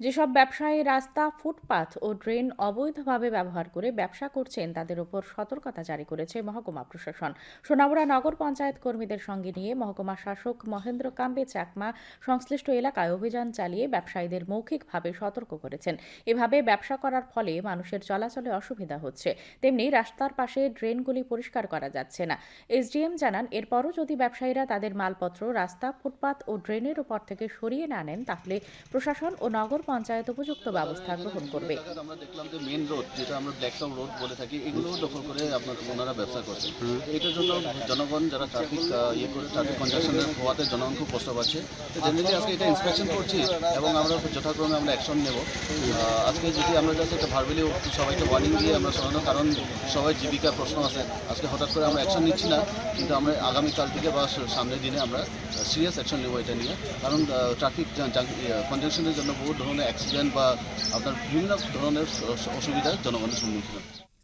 যেসব ব্যবসায়ী রাস্তা ফুটপাথ ও ড্রেন অবৈধভাবে ব্যবহার করে ব্যবসা করছেন, তাদের উপর সতর্কতা জারি করেছে মহকুমা প্রশাসন। সোনামুড়া নগর পঞ্চায়েত কর্মীদের সঙ্গে নিয়ে মহকুমা শাসক মহেন্দ্র কাম্বে চাকমা সংশ্লিষ্ট এলাকায় অভিযান চালিয়ে ব্যবসায়ীদের মৌখিকভাবে সতর্ক করেছেন। এভাবে ব্যবসা করার ফলে মানুষের চলাচলে অসুবিধা হচ্ছে। তেমনি রাস্তার পাশে ড্রেনগুলি পরিষ্কার করা যাচ্ছে না। এসডিএম জানান, এরপরও যদি ব্যবসায়ীরা তাদের মালপত্র, রাস্তা, ফুটপাত ও ড্রেনের উপর থেকে সরিয়ে না নেন, তাহলে প্রশাসন ও নগর পঞ্চায়েত উপযুক্ত ব্যবস্থা গ্রহণ করবে। আমরা দেখলাম যে মেন রোড যেটা আমরা ব্ল্যাকটপ রোড বলে থাকি, এগুলো দখল করে আপনার ওনারা ব্যবসা করছেন। এটার জন্য জনগণ যারা ট্রাফিক ইয়ে করে ট্রাফিক কনজাকশনের হওয়াতে জনগণ খুব কষ্ট পাচ্ছে। তো জেনারেলি আজকে এটা ইন্সপেকশন করছি এবং আমরা যথাক্রমে আমরা অ্যাকশন নেব। আজকে যদি আমরা জাস্ট একটা ভার্বেলি সবাইকে ওয়ার্নিং দিয়ে আমরা শোনানো, কারণ সবাই জীবিকার প্রশ্ন আছে। আজকে হঠাৎ করে আমরা অ্যাকশন নিচ্ছি না, কিন্তু আমরা আগামীকাল থেকে বা সামনের দিনে আমরা সিরিয়াস অ্যাকশন নেব এটা নিয়ে। কারণ ট্রাফিক কনজাকশনের জন্য বহু ধরনের অ্যাক্সিডেন্ট বা আপনার বিভিন্ন ধরনের অসুবিধার জনগণের সম্মুখীন হচ্ছে